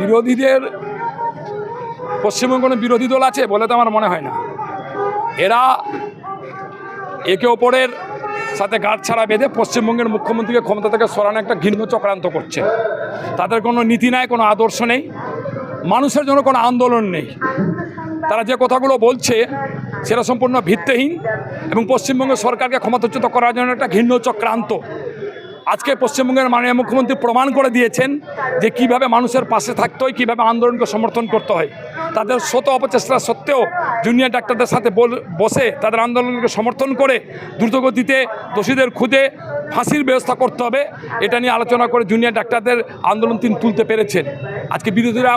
বিরোধীদের, পশ্চিমবঙ্গ কোনো বিরোধী দল আছে বলে তো আমার মনে হয় না। এরা একে অপরের সাথে গাঁট ছাড়া বেঁধে পশ্চিমবঙ্গের মুখ্যমন্ত্রীকে ক্ষমতা থেকে সরানো একটা ঘৃণ্য চক্রান্ত করছে। তাদের কোনো নীতি নাই, কোনো আদর্শ নেই, মানুষের জন্য কোনো আন্দোলন নেই। তারা যে কথাগুলো বলছে সেটা সম্পূর্ণ ভিত্তিহীন এবং পশ্চিমবঙ্গ সরকারকে ক্ষমতাচ্যুত করার জন্য একটা ঘৃণ্য চক্রান্ত। আজকে পশ্চিমবঙ্গের মাননীয় মুখ্যমন্ত্রী প্রমাণ করে দিয়েছেন যে কীভাবে মানুষের পাশে থাকতে হয়, কীভাবে আন্দোলনকে সমর্থন করতে হয়। তাদের শত অপচেষ্টা সত্ত্বেও জুনিয়র ডাক্তারদের সাথে বসে তাদের আন্দোলনকে সমর্থন করে দ্রুতগতিতে দোষীদের খুঁজে ফাঁসির ব্যবস্থা করতে হবে, এটা নিয়ে আলোচনা করে জুনিয়র ডাক্তারদের আন্দোলন তিনি তুলতে পেরেছেন। আজকে বিরোধীরা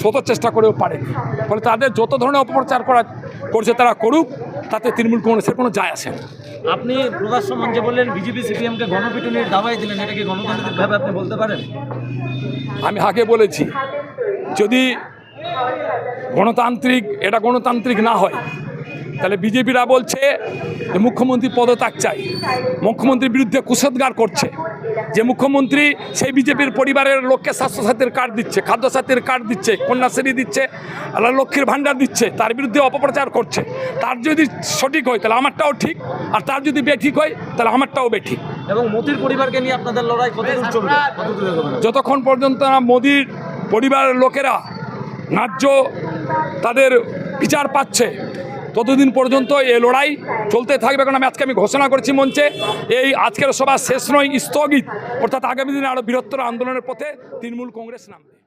শত চেষ্টা করেও পারেনি। ফলে তাদের যত ধরনের অপপ্রচার করা, করছে তারা করুক। তাতে তৃণমূল কংগ্রেসের কোনো যায় আসে না। আপনি প্রকাশ্য মঞ্চে বললেন বিজেপি সিপিএমকে গণপিটুনির দাবাই দিলেন এটাকে গণতান্ত্রিকভাবে আপনি বলতে পারেন? আমি আগে বলেছি যদি গণতান্ত্রিক এটা গণতান্ত্রিক না হয় তাহলে বিজেপিরা বলছে যে মুখ্যমন্ত্রী পদত্যাগ চাই। মুখ্যমন্ত্রীর বিরুদ্ধে কুসৎগার করছে। যে মুখ্যমন্ত্রী সেই বিজেপির পরিবারের লোককে স্বাস্থ্যসাথীর কার্ড দিচ্ছে খাদ্যসাথীর কার্ড দিচ্ছে কন্যাশ্রী দিচ্ছে আল্লাহ লক্ষ্মীর ভাণ্ডার দিচ্ছে তার বিরুদ্ধে অপপ্রচার করছে। তার যদি সঠিক হয় তাহলে আমারটাও ঠিক আর তার যদি বেঠিক হয় তাহলে আমারটাও বেঠিক। এবং মতির পরিবারকে নিয়ে আপনাদের লড়াই কতদূর চলবে? যতক্ষণ পর্যন্ত না মোদির পরিবারের লোকেরা ন্যায্য তাদের বিচার পাচ্ছে ততদিন পর্যন্ত এই লড়াই চলতে থাকবে, কারণ আমি আজকে আমি ঘোষণা করেছি মঞ্চে, এই আজকের সভা শেষ নয়, স্থগিত। অর্থাৎ আগামী দিনে আরও বৃহত্তর আন্দোলনের পথে তৃণমূল কংগ্রেস নামবে।